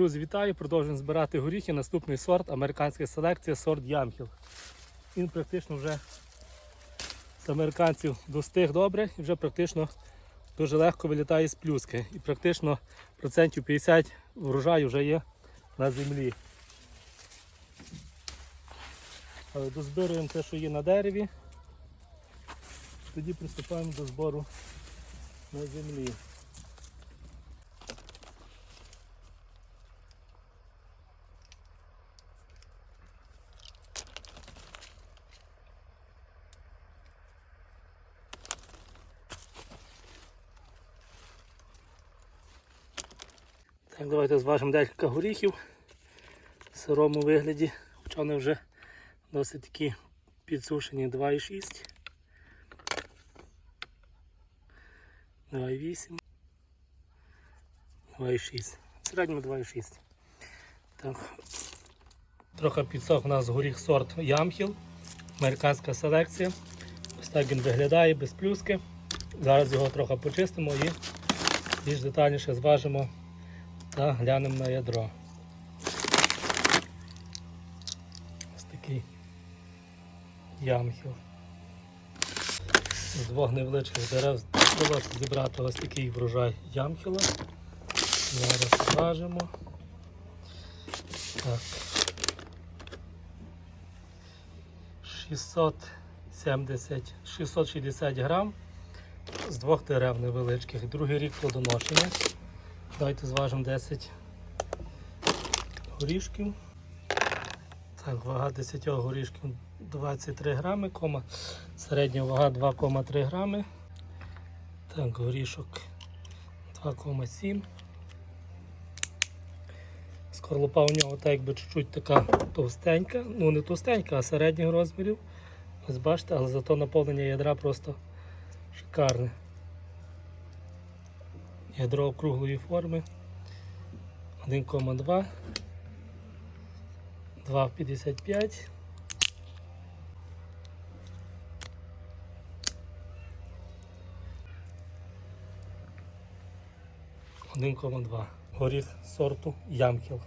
Друзі, вітаю! Продовжуємо збирати горіхи. Наступний сорт американська селекція сорт Ямхіл. Він практично вже з американців достиг добре і вже практично дуже легко вилітає з плюски. І практично процентів 50 врожаю вже є на землі. Але дозбируємо те, що є на дереві. Тоді приступаємо до збору на землі. Так, давайте зважимо декілька горіхів в сирому вигляді. Хоча вони вже досить такі підсушені 2,6. 2,8. 2,6. В середньому 2,6. Так. Трохи підсох у нас горіх сорт Ямхіл. Американська селекція. Ось так він виглядає без плюски. Зараз його трохи почистимо і більш детальніше зважимо та глянемо на ядро. Ось такий ямхіл. З двох невеличких дерев вдалося зібрати ось такий врожай ямхіла. Зараз зважимо. Так. 670, 660 грам з двох дерев невеличких. Другий рік плодоношення. Давайте зважимо 10 горішків. Так, вага 10 горішків 23 грами, кома, середня вага 2,3 грами. Так, горішок 2,7. Скорлупа у нього так якби чуть-чуть така товстенька, ну не товстенька, а середніх розмірів. Ось бачите, але зато наповнення ядра просто шикарне. Ядро округлої форми 1,2, 2,55. Один кома два. Горіх сорту Ямкіл.